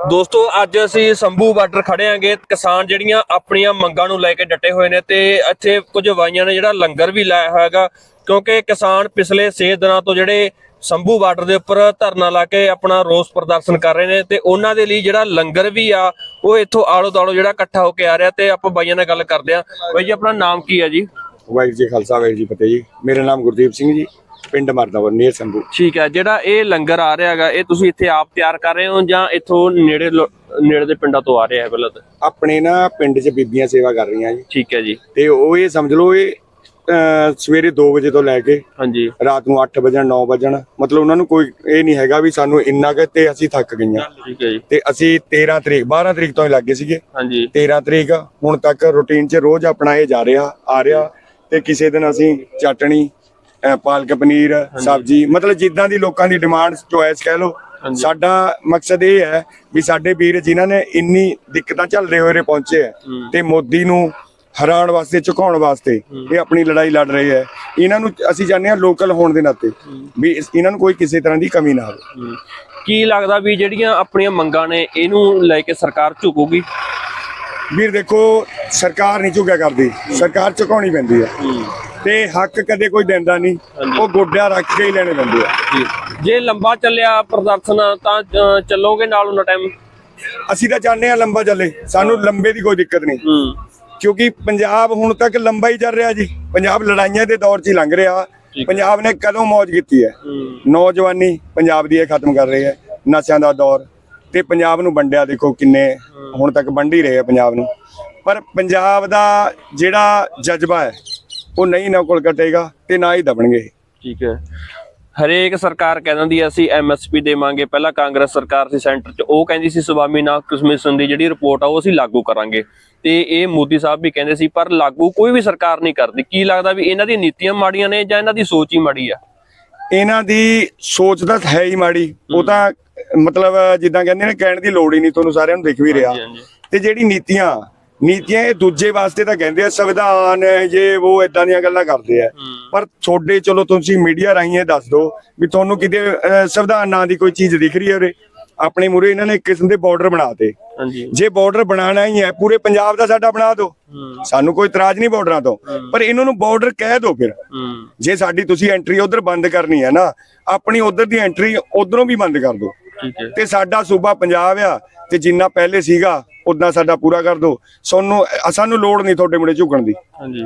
ਦੋਸਤੋ, ਅੱਜ ਅਸੀਂ ਸੰਭੂ ਬਾਰਡਰ ਖੜੇ ਆਂਗੇ ਕਿਸਾਨ ਜਿਹੜੀਆਂ ਆਪਣੀਆਂ ਮੰਗਾਂ ਨੂੰ ਲੈ ਕੇ ਡਟੇ ਹੋਏ ਨੇ ਤੇ ਇੱਥੇ ਕੁਝ ਵਾਈਆਂ ਨੇ ਜਿਹੜਾ ਲੰਗਰ ਵੀ ਲਾਇਆ ਹੋਇਆਗਾ ਕਿਉਂਕਿ ਕਿਸਾਨ ਪਿਛਲੇ 6 ਦਿਨਾਂ ਤੋਂ ਜਿਹੜੇ ਸੰਭੂ ਬਾਰਡਰ ਦੇ ਉੱਪਰ ਧਰਨਾ ਲਾ ਕੇ ਆਪਣਾ ਰੋਸ ਪ੍ਰਦਰਸ਼ਨ ਕਰ ਰਹੇ ਨੇ ਤੇ ਉਹਨਾਂ ਦੇ ਲਈ ਜਿਹੜਾ ਲੰਗਰ ਵੀ ਆ, ਉਹ ਇੱਥੋਂ ਆਲੋ ਦਾਲੋ ਜਿਹੜਾ ਇਕੱਠਾ ਹੋ ਕੇ ਆ ਰਿਹਾ ਤੇ ਆਪਾਂ ਬਾਈਆਂ ਨਾਲ ਗੱਲ ਕਰਦੇ ਆਂ ਬਾਈ ਜੀ, ਆਪਣਾ ਨਾਮ ਕੀ ਹੈ ਜੀ? ਵਾਹਿਗੁਰੂ ਜੀ ਖਾਲਸਾ, ਵਾਹਿਗੁਰੂ ਜੀ ਫਤਿਹ ਜੀ। ਮੇਰਾ ਨਾਮ ਗੁਰਦੀਪ ਸਿੰਘ ਜੀ। ਪਿੰਡ ਮਰਦਾਵਰ ਨੀਰ ਸੰਭੂ ਠੀਕ ਹੈ ਜਿਹੜਾ ਇਹ ਲੰਗਰ ਆ ਰਿਹਾ ਹੈਗਾ ਇਹ ਤੁਸੀਂ ਇੱਥੇ ਆਪ ਤਿਆਰ ਕਰ ਰਹੇ ਹੋ ਜਾਂ ਇੱਥੋਂ ਨੇੜੇ ਲੋ- ਨੇੜੇ ਦੇ ਪਿੰਡਾਂ ਤੋਂ ਆ ਰਿਹਾ ਹੈ ਪਹਿਲਾਂ ਤਾਂ ਆਪਣੇ ਨਾ ਪਿੰਡ 'ਚ ਬੀਬੀਆਂ ਸੇਵਾ ਕਰ ਰਹੀਆਂ ਜੀ। ਠੀਕ ਹੈ ਜੀ। ਤੇ ਉਹ ਇਹ ਸਮਝ ਲਓ ਇਹ ਅਹ, ਸਵੇਰੇ 2 ਵਜੇ ਤੋਂ ਲੈ ਕੇ ਹਾਂਜੀ। ਰਾਤ ਨੂੰ 8 ਵਜਣ 9 ਵਜਣ ਮਤਲਬ ਉਹਨਾਂ ਨੂੰ ਕੋਈ ਇਹ ਨਹੀਂ ਹੈਗਾ ਵੀ ਸਾਨੂੰ ਇੰਨਾ ਕਿ ਤੇ ਅਸੀਂ ਥੱਕ ਗਈਆਂ। ਠੀਕ ਹੈ ਜੀ। ਤੇ ਅਸੀਂ 13 ਤਰੀਕ 12 ਤਰੀਕ ਤੋਂ ਹੀ ਲੱਗੇ ਸੀਗੇ। ਹਾਂਜੀ। 13 ਤਰੀਕ ਹੁਣ ਤੱਕ ਰੁਟੀਨ 'ਚ ਰੋਜ਼ ਆਪਣਾ ਇਹ ਜਾ ਰਿਹਾ ਆ ਰਿਹਾ ਤੇ ਕਿਸੇ ਦਿਨ ਅਸੀਂ ਚਟਣੀ ਪਾਲਕ ਪਨੀਰ ਸਬਜੀ ਮਤਲਬ ਜਿੱਦਾਂ ਦੀ ਲੋਕਾਂ ਦੀ ਡਿਮਾਂਡ ਚੋਇਸ ਕਹਿ ਹਾਂਜੀ। ਸਾਡਾ ਮਕਸਦ ਇਹ ਹੈ ਵੀ ਸਾਡੇ ਵੀਰ ਜਿਨ੍ਹਾਂ ਨੇ ਇੰਨੀ ਦਿੱਕਤਾਂ ਝੱਲਦੇ ਹੋਏ ਰੇ ਪਹੁੰਚੇ ਹੂੰ। ਤੇ ਮੋਦੀ ਨੂੰ ਹਰਾਉਣ ਵਾਸਤੇ ਝੁਕਾਉਣ ਵਾਸਤੇ ਇਹ ਆਪਣੀ ਲੜਾਈ ਲੜ ਰਹੇ ਹੈ। ਇਹਨਾਂ ਨੂੰ ਅਸੀਂ ਚਾਹੁੰਦੇ ਹਾਂ ਲੋਕਲ ਹੋਣ ਦੇ ਨਾਤੇ ਵੀ ਇਹਨਾਂ ਨੂੰ ਕੋਈ ਕਿਸੇ ਤਰ੍ਹਾਂ ਦੀ ਕਮੀ ਨਾ ਆਵੇ। ਕੀ ਲੱਗਦਾ ਵੀ ਜਿਹੜੀਆਂ ਆਪਣੀਆਂ ਮੰਗਾਂ ਨੇ ਇਹਨੂੰ ਲੈ ਕੇ ਸਰਕਾਰ ਝੁਕੂਗੀ? ਵੀਰ ਦੇਖੋ ਸਰਕਾਰ ਨਹੀਂ ਝੁਕਿਆ ਕਰਦੀ। ਸਰਕਾਰ ਝੁਕਾਉਣੀ ਪੈਂਦੀ ਹੈ। ਤੇ ਹੱਕ ਕਦੇ ਕੋਈ ਦਿੰਦਾ ਨਹੀਂ। ਉਹ ਗੋਡਿਆਂ ਰੱਖ ਕੇ ਹੀ ਲੈਣੇ ਪੈਂਦੇ ਆ। ਜੀ। ਲੰਬਾ ਚੱਲਿਆ ਪ੍ਰਦਰਸ਼ਨ ਤਾਂ ਚੱਲੋਗੇ ਨਾਲ ਉਹਨਾਂ ਟਾਈਮ ਅਸੀਂ ਤਾਂ ਚਾਹੁੰਦੇ ਆ ਲੰਬਾ ਚੱਲੇ। ਸਾਨੂੰ ਲੰਬੇ ਦੀ ਕੋਈ ਦਿੱਕਤ ਨਹੀਂ। ਕਿਉਂਕਿ ਪੰਜਾਬ ਹੁਣ ਤੱਕ ਲੰਬਾ ਹੀ ਚੱਲ ਰਿਹਾ ਜੀ। ਪੰਜਾਬ ਲੜਾਈਆਂ ਦੇ ਦੌਰ 'ਚ ਹੀ ਲੰਘ ਰਿਹਾ। ਪੰਜਾਬ ਨੇ ਕਦੋਂ ਮौज ਕੀਤੀ ਹੈ? ਹੂੰ। ਨੌਜਵਾਨੀ ਪੰਜਾਬ ਦੀ ਇਹ ਖਤਮ ਕਰ ਰਹੀ ਹੈ। ਨਸ਼ਿਆਂ ਦਾ ਦੌਰ। ਤੇ ਪੰਜਾਬ ਨੂੰ ਵੰਡਿਆ ਦੇਖੋ ਕਿੰਨੇ ਹੁਣ ਤੱਕ ਵੰਡ ਹੀ ਰਹੇ ਆ ਪੰਜਾਬ ਨੂੰ। ਪਰ ਪੰਜਾਬ ਦਾ ਜਿਹੜਾ ਜਜ਼ਬਾ ਹੈ ਉਹ ਨਹੀਂ ਨਾ ਕੋਲ ਕਟੇਗਾ ਤੇ ਨਾ ਹੀ ਦਬਣਗੇ ਠੀਕ ਹੈ। ਹਰੇਕ ਸਰਕਾਰ ਕਹਿ ਦਿੰਦੀ ਅਸੀਂ ਐਮਐਸਪੀ ਦੇਵਾਂਗੇ। ਪਹਿਲਾਂ ਕਾਂਗਰਸ ਸਰਕਾਰ ਸੀ ਸੈਂਟਰ 'ਚ ਉਹ ਕਹਿੰਦੀ ਸੀ ਸਵਾਮੀਨਾਥਨ ਕਮਿਸ਼ਨ ਦੀ ਜਿਹੜੀ ਰਿਪੋਰਟ ਆ ਉਹ ਅਸੀਂ ਲਾਗੂ ਕਰਾਂਗੇ। ਤੇ ਇਹ ਮੋਦੀ ਸਾਹਿਬ ਵੀ ਕਹਿੰਦੇ ਸੀ ਪਰ ਲਾਗੂ ਕੋਈ ਵੀ ਸਰਕਾਰ ਨਹੀਂ ਕਰਦੀ। ਕੀ ਲੱਗਦਾ ਵੀ ਇਹਨਾਂ ਦੀਆਂ ਨੀਤੀਆਂ ਮਾੜੀਆਂ ਨੇ ਜਾਂ ਇਹਨਾਂ ਦੀ ਸੋਚ ਹੀ ਮਾੜੀ ਆ? ਇਹਨਾਂ ਦੀ ਸੋਚ ਤਾਂ ਹੈ ਹੀ ਮਾੜੀ। ਉਹ ਤਾਂ ਮਤਲਬ ਜਿੱਦਾਂ ਕਹਿੰਦੇ ਨੇ ਕਹਿਣ ਦੀ ਲੋੜ ਹੀ ਨਹੀਂ ਤੁਹਾਨੂੰ ਸਾਰਿਆਂ ਨੂੰ ਦਿਖ ਵੀ ਰਿਹਾ। ਤੇ ਜਿਹੜੀ ਨੀਤੀਆਂ ਨੀਤੀਆਂ ਇਹ ਦੂਜੇ ਵਾਸਤੇ ਤਾਂ ਕਹਿੰਦੇ ਆ ਸੰਵਿਧਾਨ ਜੇ ਉਹ ਇਦਾਂ ਦੀਆਂ ਗੱਲਾਂ ਕਰਦੇ ਆ। ਪਰ ਤੁਹਾਡੇ ਚਲੋ ਤੁਸੀਂ ਮੀਡੀਆ ਰਾਹੀਂ ਇਹ ਦੱਸ ਦਿਓ ਵੀ ਤੁਹਾਨੂੰ ਕਿਤੇ ਸੰਵਿਧਾਨ ਨਾਂ ਦੀ ਕੋਈ ਚੀਜ਼ ਦਿਖ ਰਹੀ ਹੈ ਉਰੇ? ਆਪਣੇ ਮੂਰੇ ਇਹਨਾਂ ਨੇ ਇੱਕ ਕਿਸਮ ਦੇ ਬਾਰਡਰ ਬਣਾਤੇ ਹਾਂਜੀ। ਜੇ ਬਾਰਡਰ ਬਣਾਉਣਾ ਹੀ ਹੈ ਪੂਰੇ ਪੰਜਾਬ ਦਾ ਸਾਡਾ ਬਣਾ ਦਿਓ। ਹੂੰ। ਸਾਨੂੰ ਕੋਈ ਇਤਰਾਜ਼ ਨਹੀਂ ਬਾਰਡਰਾਂ ਤੋਂ। ਪਰ ਇਹਨਾਂ ਨੂੰ ਬਾਰਡਰ ਕਹਿ ਦਿਓ ਫਿਰ। ਹੂੰ। ਜੇ ਸਾਡੀ ਤੁਸੀਂ ਐਂਟਰੀ ਉਧਰ ਬੰਦ ਕਰਨੀ ਹੈ ਨਾ ਆਪਣੀ ਉਧਰ ਦੀ ਐਂਟਰੀ ਉਧਰੋਂ ਵੀ ਬੰਦ ਕਰ ਦਿਓ। ਹੈ ਤੇ ਸਾਡਾ ਸੂਬਾ ਪੰਜਾਬ ਆ ਤੇ ਜਿੰਨਾ ਪਹਿਲੇ ਸੀਗਾ ਉਦਾਂ ਸਾਡਾ ਪੂਰਾ ਕਰ ਦਿਓ ਸਾਨੂੰ ਸਾਨੂੰ ਲੋੜ ਨਹੀਂ ਤੁਹਾਡੇ ਮੁੰਡੇ ਝੁਕਣ ਦੀ। ਹਾਂਜੀ।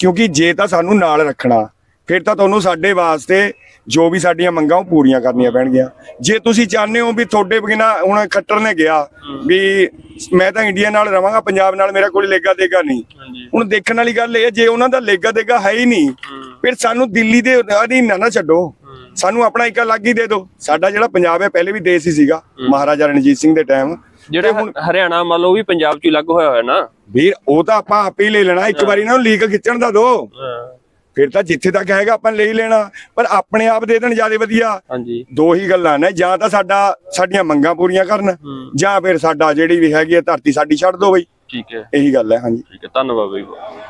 ਕਿਉਂਕਿ ਜੇ ਤਾਂ ਸਾਨੂੰ ਨਾਲ ਰੱਖਣਾ ਫਿਰ ਤਾਂ ਤੁਹਾਨੂੰ ਸਾਡੇ ਵਾਸਤੇ ਜੋ ਵੀ ਸਾਡੀਆਂ ਮੰਗਾਂ ਉਹ ਪੂਰੀਆਂ ਕਰਨੀਆਂ ਪੈਣਗੀਆਂ। ਜੇ ਤੁਸੀਂ ਚਾਹੁੰਦੇ ਹੋ ਵੀ ਤੁਹਾਡੇ ਬਿਨਾ ਹੁਣ ਖੱਟਰ ਨੇ ਗਿਆ ਵੀ ਮੈਂ ਤਾਂ ਇੰਡੀਆ ਨਾਲ ਰਵਾਂਗਾ ਪੰਜਾਬ ਨਾਲ ਮੇਰਾ ਕੋਈ ਲੇਗਾ ਦੇਗਾ ਨਹੀਂ। ਹੁਣ ਦੇਖਣ ਵਾਲੀ ਗੱਲ ਇਹ ਜੇ ਉਹਨਾਂ ਦਾ ਲੇਗਾ ਦੇਗਾ ਹੈ ਹੀ ਨਹੀਂ ਫਿਰ ਸਾਨੂੰ ਦਿੱਲੀ ਦੇ ਅਧੀਨ ਨਾ ਛੱਡੋ। ਸਾਨੂੰ ਆਪਣਾ ਇੱਕ ਅਲੱਗ ਹੀ ਦੇ ਦਿਓ। ਸਾਡਾ ਜਿਹੜਾ ਪੰਜਾਬ ਹੈ ਪਹਿਲੇ ਵੀ ਦੇਸ਼ ਹੀ ਸੀਗਾ ਮਹਾਰਾਜਾ ਰਣਜੀਤ ਸਿੰਘ ਦੇ ਟਾਈਮ ਜਿਹੜਾ ਹੁਣ ਹਰਿਆਣਾ ਮੰਨ ਲਓ ਵੀ ਪੰਜਾਬ 'ਚ ਹੀ ਲੱਗ ਹੋਇਆ ਹੋਇਆ ਨਾ। ਵੀਰ ਉਹ ਤਾਂ ਆਪਾਂ ਆਪੇ ਹੀ ਲੈ ਲੈਣਾ ਇੱਕ ਵਾਰੀ ਨਾ ਲੀਕ ਖਿੱਚਣ ਦਾ ਦੋ। ਫਿਰ ਤਾਂ ਜਿੱਥੇ ਤੱਕ ਹੈਗਾ ਆਪਾਂ ਲੈ ਹੀ ਲੈਣਾ। ਪਰ ਆਪਣੇ ਆਪ ਦੇ ਦੇਣ ਜ਼ਿਆਦਾ ਵਧੀਆ। ਹਾਂਜੀ। ਦੋ ਹੀ ਗੱਲਾਂ ਨੇ ਜਾਂ ਤਾਂ ਸਾਡਾ ਸਾਡੀਆਂ ਮੰਗਾਂ ਪੂਰੀਆਂ ਕਰਨ ਜਾਂ ਫਿਰ ਸਾਡਾ ਜਿਹੜੀ ਵੀ ਹੈਗੀ ਹੈ ਧਰਤੀ ਸਾਡੀ ਛੱਡ ਦੋ ਬਈ। ਠੀਕ ਹੈ। ਇਹੀ ਗੱਲ ਹੈ ਹਾਂਜੀ। ਠੀਕ ਹੈ ਧੰਨਵਾਦ ਬਈ